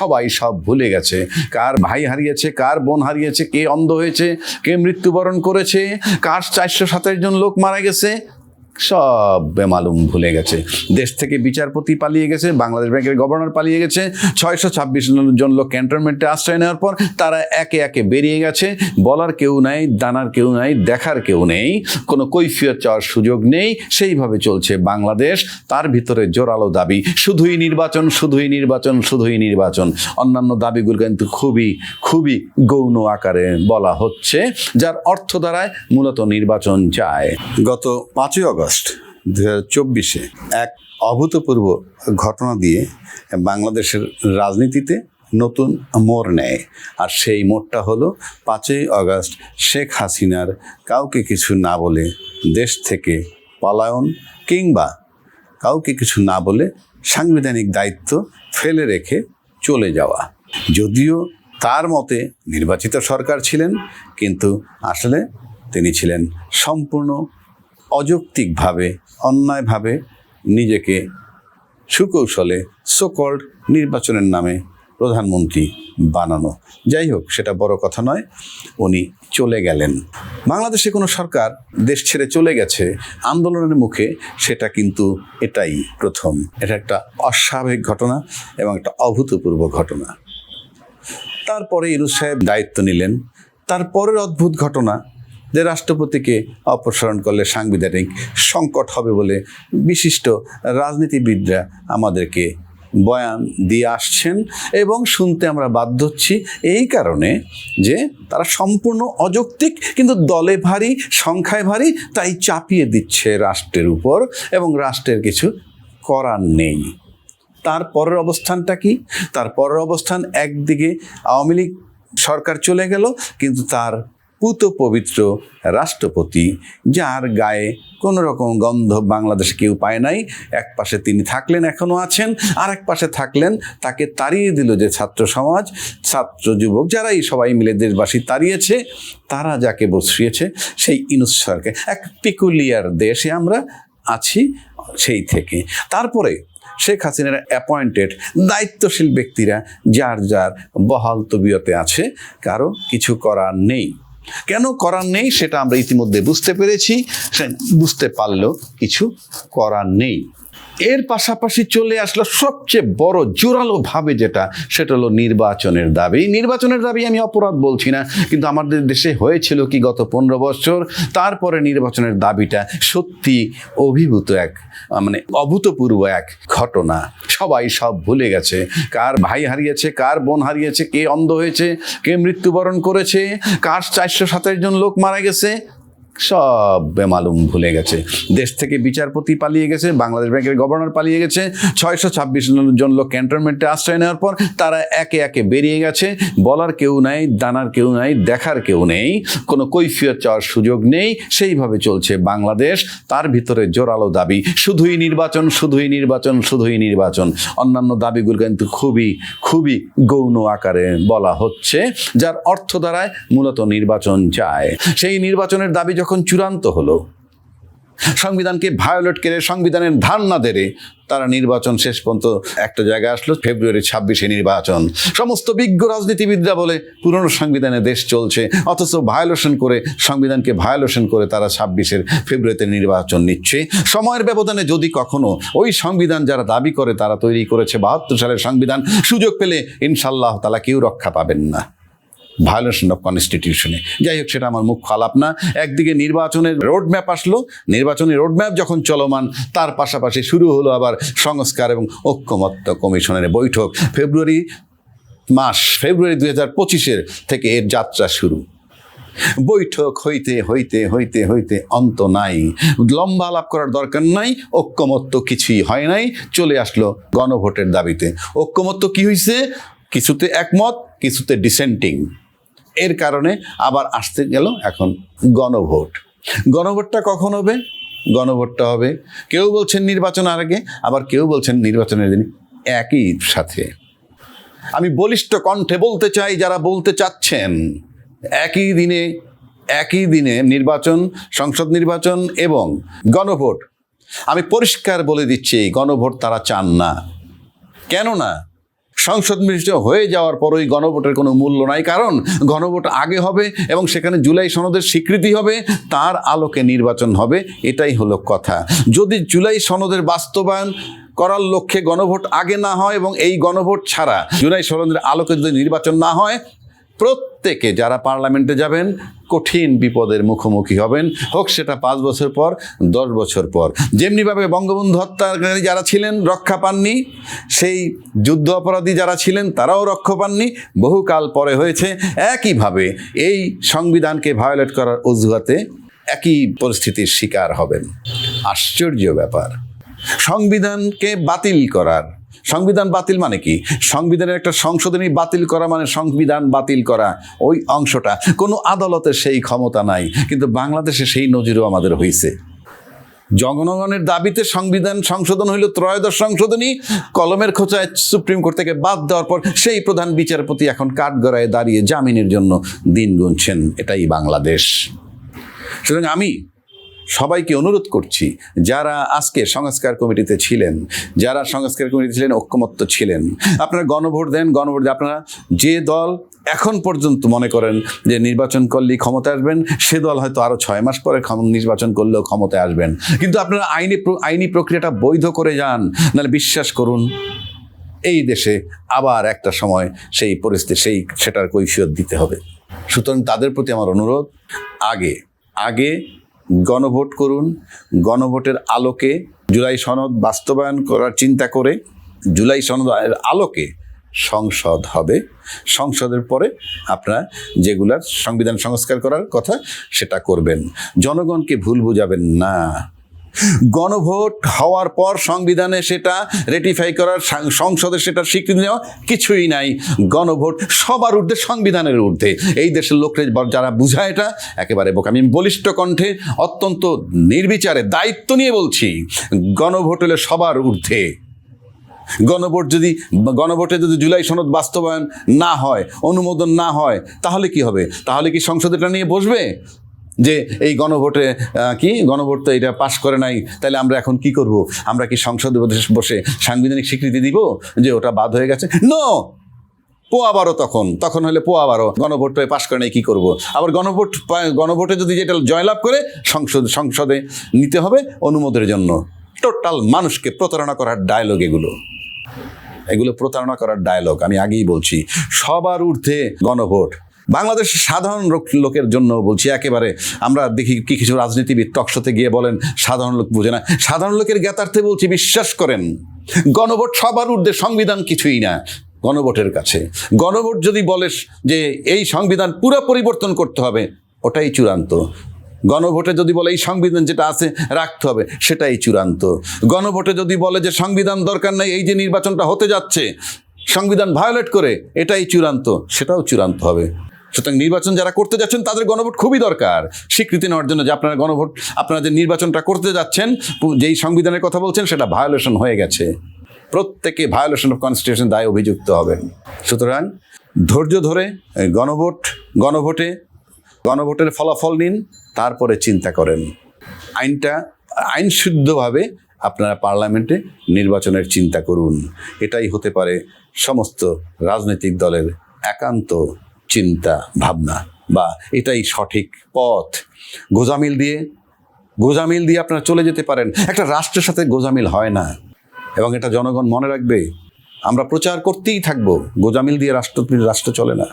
সবাই সব ভুলে গেছে। কার ভাই হারিয়েছে, কার বোন হারিয়েছে, কে অন্ধ হয়েছে, কে মৃত্যুবরণ করেছে, কার চারশো সাতাশ জন লোক মারা গেছে সব বেমালুম ভুলে গেছে। দেশ থেকে বিচারপতি পালিয়ে গেছে, বাংলাদেশ ব্যাংকের গভর্নর পালিয়ে গেছে। ছয়শো ছাব্বিশ জন লোক ক্যান্টনমেন্টে আশ্রয় নেওয়ার পর তারা একে একে বেরিয়ে গেছে। বলার কেউ নাই, দানার কেউ নাই, দেখার কেউ নেই। কোনো কৈফিয়ত চাওয়ার সুযোগ নেই। সেইভাবে চলছে বাংলাদেশ। তার ভিতরে জোরালো দাবি, শুধুই নির্বাচন শুধুই নির্বাচন শুধুই নির্বাচন। অন্যান্য দাবিগুলো কিন্তু খুবই খুবই গৌণ আকারে বলা হচ্ছে, যার অর্থ দ্বারায় মূলত নির্বাচন চায় গত পাঁচই অগস্ট দু হাজার চব্বিশে এক অভূতপূর্ব ঘটনা দিয়ে বাংলাদেশের রাজনীতিতে নতুন মোড় নেয়। আর সেই মোড়টা হলো পাঁচই আগস্ট শেখ হাসিনার কাউকে কিছু না বলে দেশ থেকে পলায়ন কিংবা কাউকে কিছু না বলে সাংবিধানিক দায়িত্ব ফেলে রেখে চলে যাওয়া। যদিও তার মতে নির্বাচিত সরকার ছিলেন, কিন্তু আসলে তিনি ছিলেন সম্পূর্ণ অযৌক্তিকভাবে, অন্যায়ভাবে নিজেকে সুকৌশলে সোকল্ড নির্বাচনের নামে প্রধানমন্ত্রী বানানো। যাই হোক, সেটা বড় কথা নয়, উনি চলে গেলেন। বাংলাদেশে কোনো সরকার দেশ ছেড়ে চলে গেছে, আন্দোলনের মুখে সেটা কিন্তু এটাই প্রথম। এটা একটা অস্বাভাবিক ঘটনা এবং একটা অভূতপূর্ব ঘটনা। তারপরে ইরুজ সাহেব দায়িত্ব নিলেন। তারপরের অদ্ভুত ঘটনা যে রাষ্ট্রপতিকে অপসারণ করলে সাংবিধানিক সংকট হবে বলে বিশিষ্ট রাজনীতিবিদরা আমাদেরকে বয়ান দিয়ে আসছেন এবং শুনতে আমরা বাধ্য হচ্ছি এই কারণে যে তারা সম্পূর্ণ অযৌক্তিক কিন্তু দলে ভারী, সংখ্যায় ভারী, তাই চাপিয়ে দিচ্ছে রাষ্ট্রের উপর এবং রাষ্ট্রের কিছু করার নেই। তার পরের অবস্থানটা কি? তার পরের অবস্থান একদিকে আওয়ামী লীগ সরকার চলে গেল, কিন্তু তার পুত পবিত্র রাষ্ট্রপতি, যার গায়ে কোনো রকম গন্ধ বাংলাদেশে কেউ পায় নাই। এক পাশে তিনি থাকলেন এখনও আছেন। আর এক পাশে থাকলেন, তাকে তাড়িয়ে দিল যে ছাত্র সমাজ, ছাত্র যুবক যারাই সবাই মিলে দেশবাসী তাড়িয়েছে, তারা যাকে বসিয়েছে, সেই ইনুস সরকার এক পিকুলিয়ার দেশে আমরা আছি সেই থেকে। তারপরে শেখ হাসিনার অ্যাপয়েন্টেড দায়িত্বশীল ব্যক্তিরা, যার যার বহাল তবিয়তে আছে, কারও কিছু করার নেই। কেন করার নেই সেটা আমরা ইতিমধ্যে বুঝতে পেরেছি। বুঝতে পারলেও কিছু করার নেই। এর পাশাপাশি চলে আসলো সবচেয়ে বড় জোরালো ভাবে যেটা, সেটা হলো নির্বাচনের দাবি। নির্বাচনের দাবি আমি অপরাধ বলছি না, কিন্তু আমাদের দেশে হয়েছিল কি গত পনেরো বছর? তারপরে নির্বাচনের দাবিটা সত্যি অভিভূত এক মানে অভূতপূর্ব এক ঘটনা। সবাই সব ভুলে গেছে, কার ভাই হারিয়েছে, কার বোন হারিয়েছে, কে অন্ধ হয়েছে, কে মৃত্যুবরণ করেছে, কার চারশো সাতাশ জন লোক মারা গেছে সব বেমালুম ভুলে গেছে। দেশ থেকে বিচারপতি পালিয়ে গেছে, বাংলাদেশ ব্যাংকের গভর্নর পালিয়ে গেছে। ছয়শো ছাব্বিশ জন লোক ক্যান্টনমেন্টে আশ্রয় নেওয়ার পর তারা একে একে বেরিয়ে গেছে। বলার কেউ নাই, দানার কেউ নাই, দেখার কেউ নেই। কোনো কৈফিয়ত চাওয়ার সুযোগ নেই। সেইভাবে চলছে বাংলাদেশ। তার ভিতরে জোরালো দাবি, শুধুই নির্বাচন শুধুই নির্বাচন শুধুই নির্বাচন। অন্যান্য দাবিগুলো কিন্তু খুবই খুবই গৌণ আকারে বলা হচ্ছে, যার অর্থ দ্বারায় মূলত নির্বাচন চায় সেই নির্বাচনের দাবি যখন চূড়ান্ত হলো, সংবিধানকে ভায়োলেট করে সংবিধানের ধার না দেরে তারা নির্বাচন শেষ পর্যন্ত একটা জায়গায় আসলো, ফেব্রুয়ারি ছাব্বিশে নির্বাচন। সমস্ত বিজ্ঞ রাজনীতিবিদরা বলে, পুরনো সংবিধানে দেশ চলছে, অথচ ভায়োলেশন করে, সংবিধানকে ভায়োলেশন করে তারা ছাব্বিশের ফেব্রুয়ারিতে নির্বাচন নিচ্ছে। সময়ের ব্যবধানে যদি কখনো ওই সংবিধান যারা দাবি করে, তারা তৈরি করেছে বাহাত্তর সালের সংবিধান, সুযোগ পেলে ইনশাল্লাহ তালা কেউ রক্ষা পাবেন না। ভায়োলেশন অফ কনস্টিটিউশনে যাই হোক, সেটা আমার মুখ্য আলাপ না। একদিকে নির্বাচনের রোড ম্যাপ আসলো নির্বাচনের রোড ম্যাপ যখন চলমান, তার পাশাপাশি শুরু হলো আবার সংস্কার এবং ঐক্যমত্য কমিশনের বৈঠক। ফেব্রুয়ারি মাস, ফেব্রুয়ারি দুই হাজার পঁচিশের থেকে এর যাত্রা শুরু। বৈঠক হইতে হইতে হইতে হইতে অন্ত নাই। লম্বা আলাপ করার দরকার নাই, ঐক্যমত্য কিছুই হয় নাই, চলে আসলো গণভোটের দাবিতে। ঐক্যমত্য কি হয়েছে কিছুতে একমত, কিছুতে ডিসেন্টিং এর কারণে আবার আসতে গেল এখন গণভোট। গণভোটটা কখন হবে? গণভোটটা হবে। কেউ বলছেন নির্বাচন আগে, আবার কেউ বলছেন নির্বাচনের দিন একই সাথে। আমি বলিষ্ঠ কণ্ঠে বলতে চাই, যারা বলতে চাচ্ছেন, একই দিনে একই দিনে নির্বাচন, সংসদ নির্বাচন এবং গণভোট। আমি পরিষ্কার বলে দিচ্ছি, গণভোট তারা চান না। কেননা সংসদ মিনিস্টার হয়ে যাওয়ার পর ওই গণভোটের কোনো মূল্য নাই। কারণ গণভোট আগে হবে এবং সেখানে জুলাই সনদের স্বীকৃতি হবে, তার আলোকে নির্বাচন হবে, এটাই হলো কথা। যদি জুলাই সনদের বাস্তবায়ন করার লক্ষ্যে গণভোট আগে না হয় এবং এই গণভোট ছাড়া জুলাই সনদের আলোকে যদি নির্বাচন না হয় প্রত্যেকে যারা পার্লামেন্টে যাবেন, কঠিন বিপদের মুখোমুখি হবেন। হোক সেটা পাঁচ বছর পর, দশ বছর পর। যেমনিভাবে বঙ্গবন্ধু হত্যাকারী যারা ছিলেন, রক্ষা পাননি, সেই যুদ্ধ অপরাধী যারা ছিলেন, তারাও রক্ষা পাননি। বহুকাল পরে হয়েছে, একইভাবে এই সংবিধানকে ভায়োলেট করার অজুহাতে একই পরিস্থিতির শিকার হবেন। আশ্চর্য ব্যাপার। সংবিধানকে বাতিল করার সংবিধান বাতিল মানে কি? সংবিধানের একটা সংশোধনী বাতিল করা মানে সংবিধান বাতিল করা। ওই অংশটা। কোনো আদালতের সেই ক্ষমতা নাই, কিন্তু বাংলাদেশে সেই নজিরও আমাদের হয়েছে জনগণের দাবিতে সংবিধান সংশোধন হইল ত্রয়োদশ সংশোধনী। কলমের খোঁচায় সুপ্রিম কোর্ট থেকে বাদ দেওয়ার পর সেই প্রধান বিচারপতি এখন কাঠগড়ায় দাঁড়িয়ে জামিনের জন্য দিন গুনছেন। এটাই বাংলাদেশ। সুতরাং আমি সবাইকে অনুরোধ করছি, যারা আজকে সংস্কার কমিটিতে ছিলেন, যারা সংস্কার কমিটিতে ছিলেন, ঐক্যমত্য ছিলেন, আপনারা গণভোট দেন, গণভোট আপনারা যে দল এখন পর্যন্ত মনে করেন যে নির্বাচন করলেই ক্ষমতায় আসবেন, সে দল হয়তো আরও ছয় মাস পরে নির্বাচন করলেও ক্ষমতায় আসবেন। কিন্তু আপনারা আইনি আইনি প্রক্রিয়াটা বৈধ করে যান, নাহলে বিশ্বাস করুন, এই দেশে আবার একটা সময় সেই পরিস্থিতি, সেই সেটার কৈফিয়ত দিতে হবে। সুতরাং তাদের প্রতি আমার অনুরোধ, আগে আগে গণভোট করুন, গণভোটের আলোকে জুলাই সনদ বাস্তবায়ন করার চিন্তা করে জুলাই সনদের আলোকে সংসদ হবে। সংসদের পরে আপনারা যেগুলার সংবিধান সংস্কার করার কথা সেটা করবেন। জনগণকে ভুল বুঝাবেন না। গণভোট হওয়ার পর সংবিধানে সেটা রেটিফাই করার সংসদে সেটা স্বীকৃতি নেওয়া কিছুই নাই। গণভোট সবার ঊর্ধ্বে সংবিধানের ঊর্ধ্বে। এই দেশের লোকরা যারা বুঝায় এটা, একেবারে বোকা। আমি বলিষ্ঠ কণ্ঠে অত্যন্ত নির্বিচারে দায়িত্ব নিয়ে বলছি, গণভোট হলে সবার ঊর্ধ্বে। গণভোট যদি, গণভোটে যদি জুলাই সনদ বাস্তবায়ন না হয়, অনুমোদন না হয়, তাহলে কি হবে? তাহলে কি সংসদ এটা নিয়ে বসবে? যে এই গণভোটে কি? গণভোট তো এটা পাশ করে নাই, তাহলে আমরা এখন কি করব? আমরা কি সংসদে বসে- সাংবিধানিক স্বীকৃতি দিব যে ওটা বাদ হয়ে গেছে? নো পোয়া বারো তখন তখন হলে পোয়া বারো। গণভোট পাশ করে নাই, কি করব? আবার গণভোট, গণভোটে যদি যেটা জয়লাভ করে, সংসদ, সংসদে নিতে হবে অনুমোদনের জন্য। টোটাল মানুষকে প্রতারণা করার ডায়লগ এগুলো। এগুলো প্রতারণা করার ডায়লগ আমি আগেই বলছি। সবার ঊর্ধ্বে গণভোট। বাংলাদেশের সাধারণ লোক- লোকের জন্য বলছি, একেবারে আমরা দেখি কি কিছু রাজনীতিবিদ টকশোতে গিয়ে বলেন, সাধারণ লোক বুঝে না। সাধারণ লোকের জ্ঞাতার্থে বলছি, বিশ্বাস করেন, গণভোট সবার ঊর্ধ্বে সংবিধান কিছুই না, গণভোটের কাছে। গণভোট যদি বলে যে এই সংবিধান পুরো পরিবর্তন করতে হবে, ওটাই চূড়ান্ত। গণভোটে যদি বলে এই সংবিধান যেটা আছে, রাখতে হবে, সেটাই চূড়ান্ত। গণভোটে যদি বলে যে সংবিধান দরকার নেই, এই যে নির্বাচনটা হতে যাচ্ছে, সংবিধান ভায়োলেট করে, এটাই চূড়ান্ত, সেটাও চূড়ান্ত হবে। সুতরাং নির্বাচন যারা করতে যাচ্ছেন, তাদের গণভোট খুবই দরকার। স্বীকৃতি নেওয়ার জন্য যে আপনারা গণভোট, আপনারা যে নির্বাচনটা করতে যাচ্ছেন যেই সংবিধানের কথা বলছেন, সেটা ভায়োলেশন হয়ে গেছে। প্রত্যেকে ভায়োলেশন অফ কনস্টিটিউশন দায় অভিযুক্ত হবেন সুতরাং ধৈর্য ধরে গণভোট, গণভোটে, গণভোটের ফলাফল নিন, তারপরে চিন্তা করেন। আইনটা আইনশুদ্ধভাবে আপনারা পার্লামেন্টে নির্বাচনের চিন্তা করুন। এটাই হতে পারে সমস্ত রাজনৈতিক দলের একান্ত চিন্তা, ভাবনা বা এটাই সঠিক পথ। গোজামিল দিয়ে গোজামিল দিয়ে আপনারা চলে যেতে পারেন। একটা রাষ্ট্রের সাথে গোজামিল হয় না। এবং এটা জনগণ মনে রাখবে, আমরা প্রচার করতেই থাকব। গোজামিল দিয়ে রাষ্ট্র রাষ্ট্র চলে না।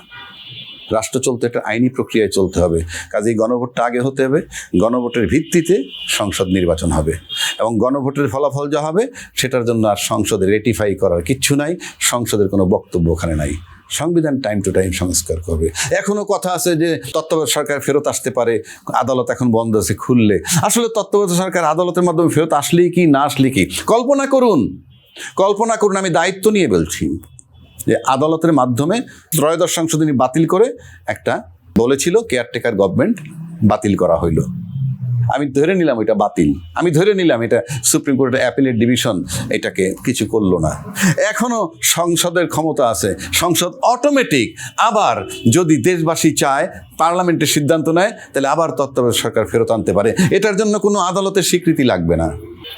রাষ্ট্র চলতে একটা আইনি প্রক্রিয়ায় চলতে হবে। কাজেই গণভোটটা আগে হতে হবে, গণভোটের ভিত্তিতে সংসদ নির্বাচন হবে। এবং গণভোটের ফলাফল যা হবে, সেটার জন্য আর সংসদে রেটিফাই করার কিচ্ছু নাই, সংসদের কোনো বক্তব্য ওখানে নাই। সংবিধান টাইম টু টাইম সংস্কার করবে। এখনও কথা আছে যে তত্ত্বাবধায়ক সরকার ফেরত আসতে পারে, আদালত এখন বন্ধ আছে, খুললে। আসলে তত্ত্বাবধায়ক সরকার আদালতের মাধ্যমে ফেরত আসলেই কি, না আসলে কি? কল্পনা করুন কল্পনা করুন, আমি দায়িত্ব নিয়ে বলছি যে আদালতের মাধ্যমে ত্রয়োদশ সংশোধনী বাতিল করে একটা বলেছিল কেয়ারটেকার গভর্নমেন্ট বাতিল করা হইল। আমি ধরে নিলাম এটা বাতিল। আমি ধরে নিলাম এটা সুপ্রিম কোর্টের অ্যাপিলেট ডিভিশন এটাকে কিছু করল না। এখনও সংসদের ক্ষমতা আছে। সংসদ অটোমেটিক আবার যদি দেশবাসী চায়, পার্লামেন্টের সিদ্ধান্ত নেয়, তাহলে আবার তত্ত্বাবধায়ক সরকার ফেরত আনতে পারে। এটার জন্য কোনো আদালতের স্বীকৃতি লাগবে না।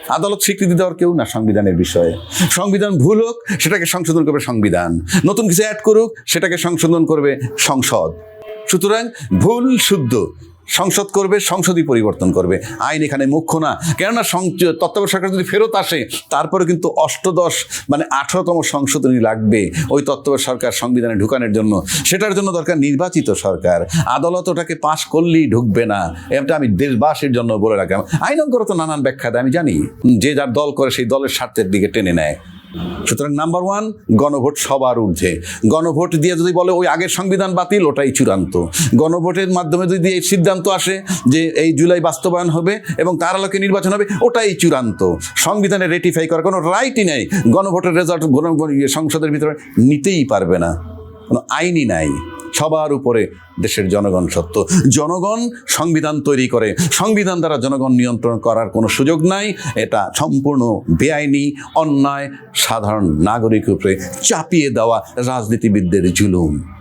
আদালত স্বীকৃতি দেওয়ার কেউ না সংবিধানের বিষয়ে। সংবিধান ভুল হোক, সেটাকে সংশোধন করবে সংবিধান। নতুন কিছু অ্যাড করুক, সেটাকে সংশোধন করবে সংসদ। সুতরাং ভুল শুদ্ধ। সংসদ করবে, সংসদই পরিবর্তন করবে। আইন এখানে মুখ্য না। কেননা তত্ত্বাবধায়ক সরকার যদি ফেরত আসে, তারপরে কিন্তু অষ্টদশ মানে আঠারোতম সংশোধনী লাগবে ওই তত্ত্বাবধায়ক সরকার সংবিধানে ঢুকানোর জন্য। সেটার জন্য দরকার নির্বাচিত সরকার। আদালত ওটাকে পাশ করলেই ঢুকবে না। এটা আমি দেশবাসীর জন্য বলে রাখলাম। আইনজ্ঞরা তো নানান ব্যাখ্যা দেয়, আমি জানি। যে যার দল করে, সেই দলের স্বার্থের দিকে টেনে নেয়। সুতরাং নাম্বার ওয়ান, গণভোট সবার ঊর্ধ্বে। গণভোট দিয়ে যদি বলে ওই আগের সংবিধান বাতিল, ওটাই চূড়ান্ত। গণভোটের মাধ্যমে যদি এই সিদ্ধান্ত আসে যে এই জুলাই বাস্তবায়ন হবে এবং তার আলোকে নির্বাচন হবে, ওটাই চূড়ান্ত। সংবিধানে রেটিফাই করার কোনো রাইটই নেই। গণভোটের রেজাল্ট সংসদের ভিতরে নিতেই পারবে না। কোনো আইনই নাই। সবার উপরে দেশের জনগণ সত্য। জনগণ সংবিধান তৈরি করে, সংবিধান দ্বারা জনগণ নিয়ন্ত্রণ করার কোনো সুযোগ নাই, এটা সম্পূর্ণ বেআইনি, অন্যায়, সাধারণ নাগরিক উপরে চাপিয়ে দেওয়া রাজনীতিবিদদের জুলুম।